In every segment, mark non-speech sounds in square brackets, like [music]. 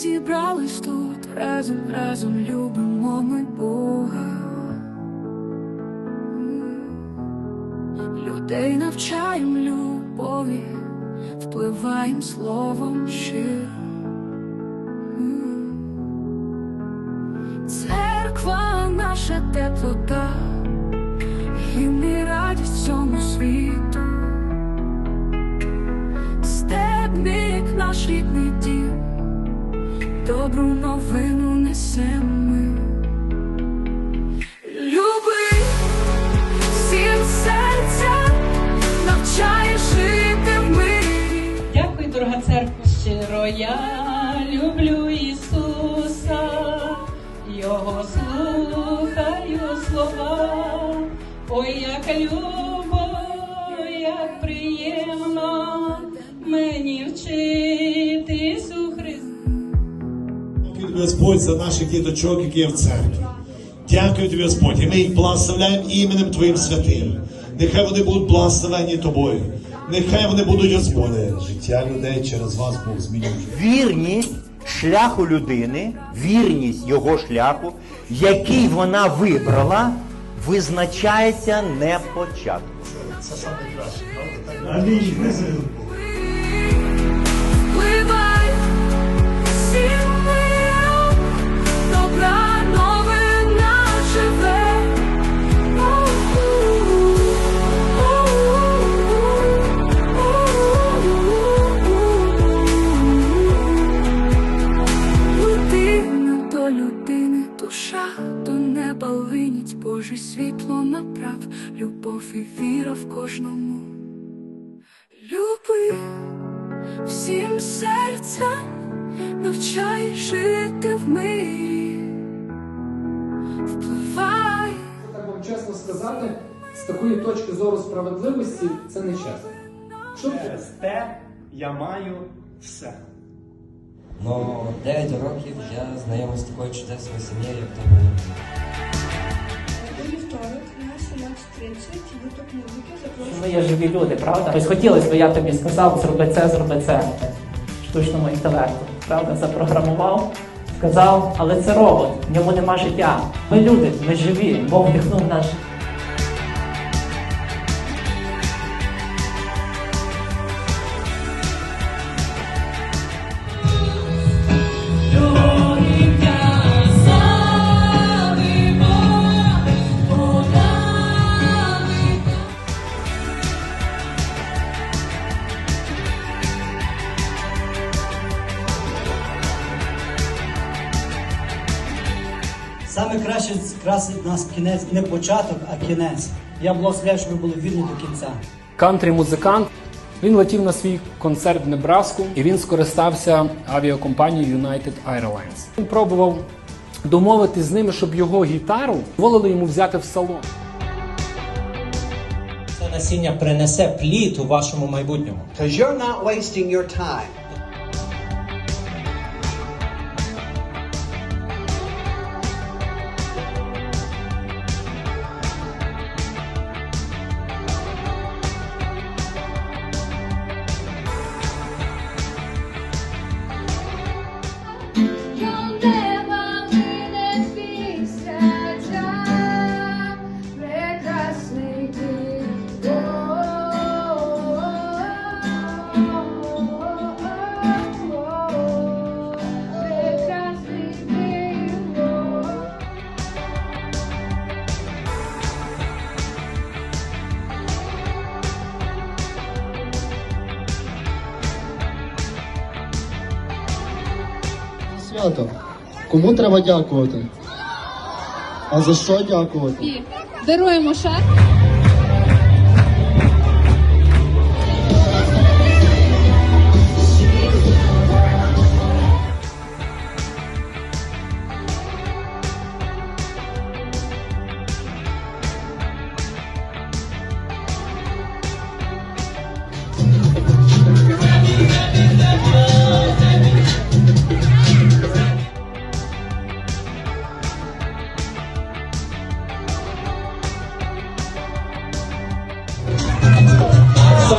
зібрались тут разом, разом любимо ми Бога. Людей навчаєм любові, впливаєм словом щирим. Церква наша теплота, і радість цьому світу. Стебник наш рідний дім, добру новину несемо ми. Люби всім серця, навчає жити в мирі. Дякую, дорога церква, щиро я люблю Ісуса, Його слухаю слова, ой, як любо, як приємно мені вчитись Господь, за наших діточок, які є в церкві. Дякую тобі, Господь. І ми їх благословляємо іменем Твоїм святим. Нехай вони будуть благословені тобою. Нехай вони будуть Господи. Життя людей через вас Бог змінює. Вірність шляху людини, вірність його шляху, який вона вибрала, визначається не початком. Це саме краще, правда? Амінь. Світло направ, любов і віра в кожному. Люби всім серцем, навчай жити в мирі, впливай. Так вам чесно сказати, з такої точки зору справедливості це не чесно. Що Через те я маю все. Ну, 9 років я знайомий з такою чудесною сім'єю, як то мені. У вівторок на 17.30 гурток музики запрошує. Ми є живі люди, правда? Тобто хотілося б, я тобі сказав, зроби це, зроби це штучному інтелекту. Правда, запрограмував, сказав, але це робот, в ньому нема життя. Ми люди, ми живі, Бог вдихнув наш. Красить нас кінець не початок, а кінець. Я благословляю, щоб ви були вірні до кінця. Кантрі-музикант. Він летів на свій концерт в Небраску і він скористався авіакомпанією United Airlines. Він пробував домовитись з ними, щоб його гітару дозволили йому взяти в салон. Це насіння принесе плід у вашому майбутньому. Because you're not wasting your time. Кому треба дякувати? А за що дякувати? Даруємо шар.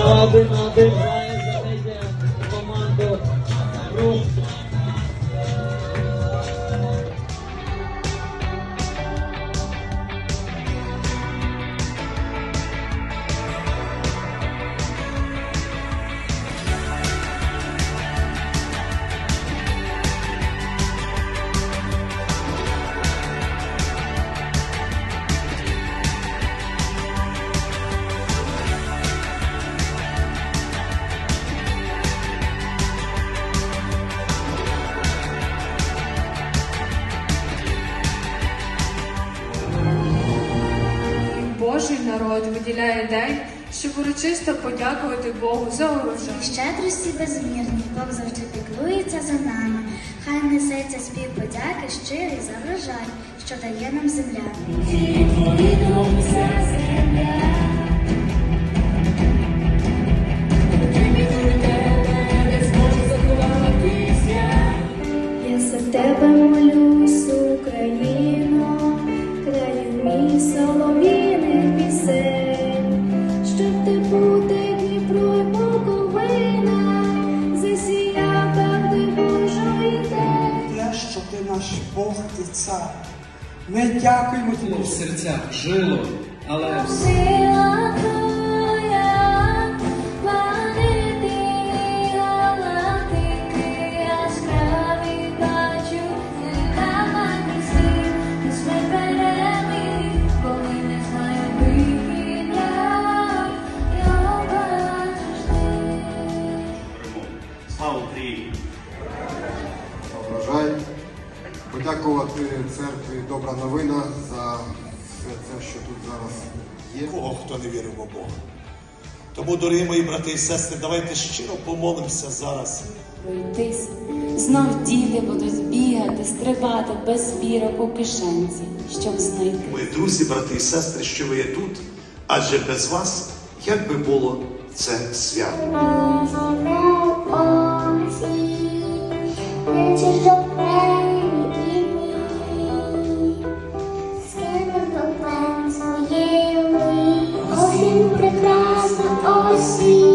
Robin, Robin, Robin. Урочисто подякувати Богу за урожай. Щедрості безмірні, Бог завжди піклується за нами. Хай несеться спів подяки щирий за врожай, що дає нам земля. Є. Кого хто не вірив у Бога. Тому, дорогі мої брати і сестри, давайте щиро помолимося зараз. пройтись. Знов діти будуть бігати, стрибати без бірок у кишенці, щоб знайти. Мої друзі, брати і сестри, що ви є тут, адже без вас як би було це свято. assim.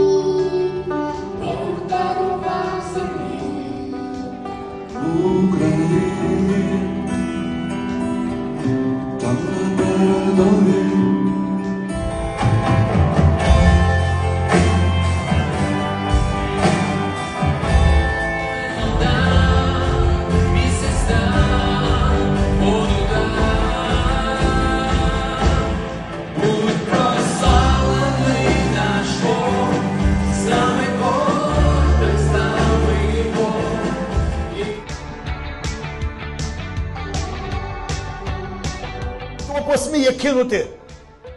Кинути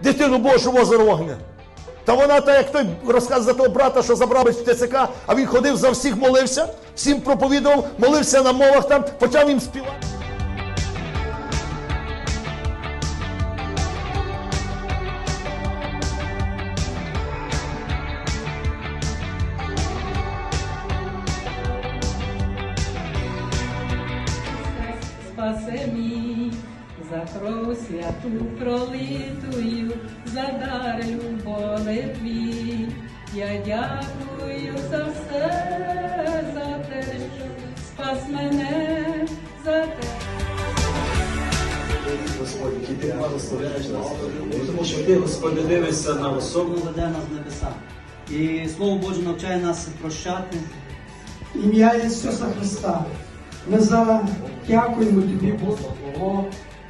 дитину Божу в озеро вогня? Та вона, та як той розказ за того брата, що забрав в ТЦК, а він ходив за всіх молився, всім проповідував, молився на мовах там, почав їм співати. За кров святу пролитую, за дар любові твій. Я дякую за все, за те, що спас мене, за те. Господь, який ти благословляєш нас. Тому що ти, Господи, дивишся на особу. веде нас в небеса. І Слово Боже навчає нас прощати. ім'я Ісуса Христа. Ми за дякуємо тобі, Бог.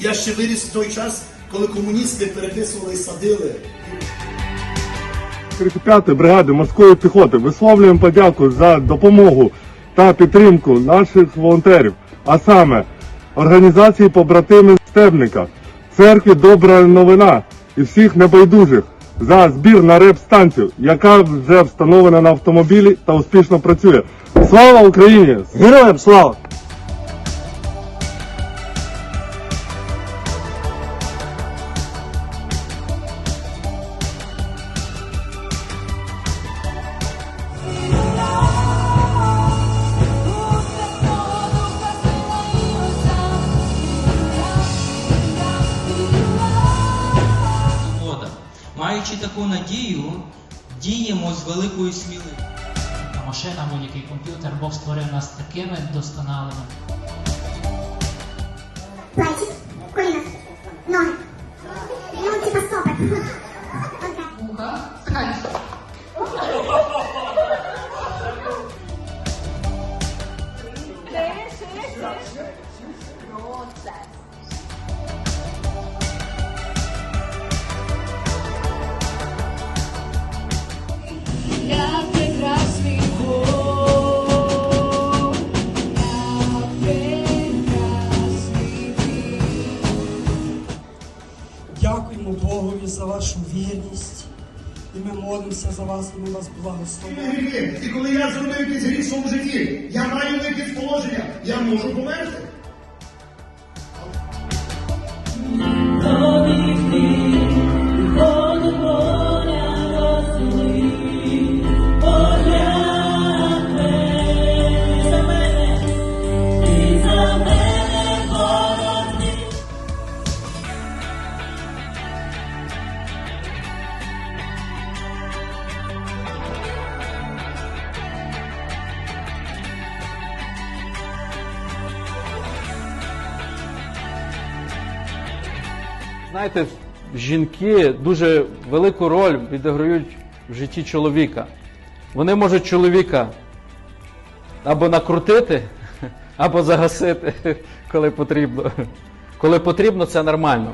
Я ще виріс в той час, коли комуністи переписували і садили. 35-ї бригади морської піхоти висловлюємо подяку за допомогу та підтримку наших волонтерів, а саме організації побратими Стебника, церкві Добра новина і всіх небайдужих за збір на реп-станцію, яка вже встановлена на автомобілі та успішно працює. Слава Україні! Героям слава! Таку надію, діємо з великою сміливістю. Машина, будь-який комп'ютер, Бог створив нас такими досконалими. Дякуємо Богові за вашу вірність. І ми молимося за вас, і ми вас благословимо. І коли я зробив якийсь гріх в своєму житті, я маю якесь положення, я можу померти. Знаєте, жінки дуже велику роль відіграють в житті чоловіка. Вони можуть чоловіка або накрутити, [laughs] або загасити, [laughs] коли потрібно. Коли потрібно, це нормально.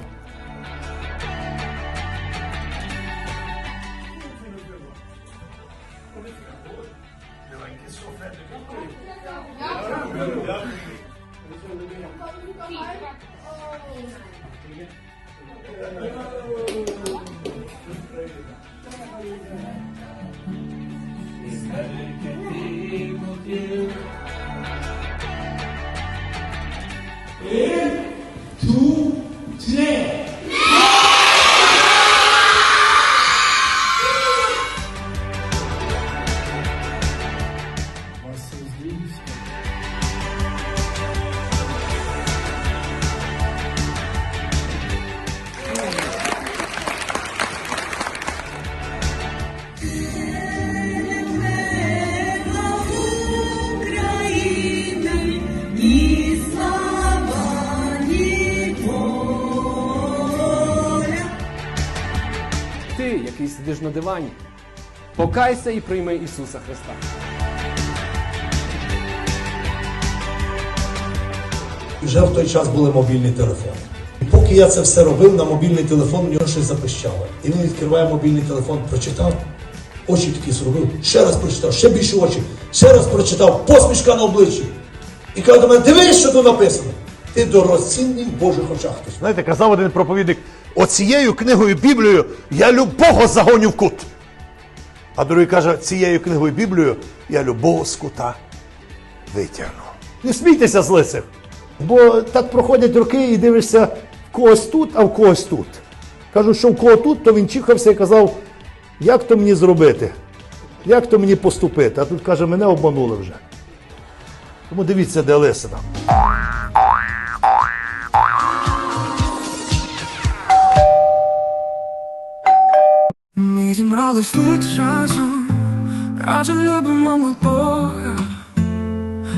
Який сидиш на дивані, покайся і прийми Ісуса Христа. Вже в той час були мобільні телефони. І поки я це все робив, на мобільний телефон у нього щось запищало. І він відкриває мобільний телефон, прочитав, очі такі зробив, ще раз прочитав, ще більше очі, ще раз прочитав, посмішка на обличчі. І каже до мене, дивись, що тут написано. Ти дорогоцінний в Божих очах. Знаєте, казав один проповідник, оцією книгою Біблією я любого загоню в кут. А другий каже, цією книгою Біблією я любого з кута витягну. Не смійтеся з лисих. Бо так проходять роки і дивишся в когось тут, а в когось тут. Кажу, що в кого тут, то він чихався і казав, як то мені зробити? Як то мені поступити? А тут каже, мене обманули вже. Тому дивіться, де лисина. Ми зібрались тут разом, разом любимо ми Бога,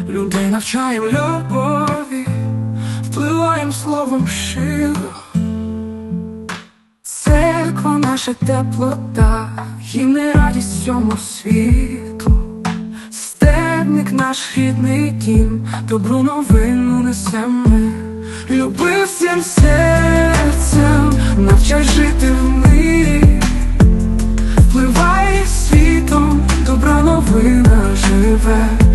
людей навчаємо любові, впливаємо словом щиро. Церква наша теплота, і радість цьому світу. Стебник наш рідний дім, добру новину несемо. Люби всім серцем, навчай жити в мирі. Впливай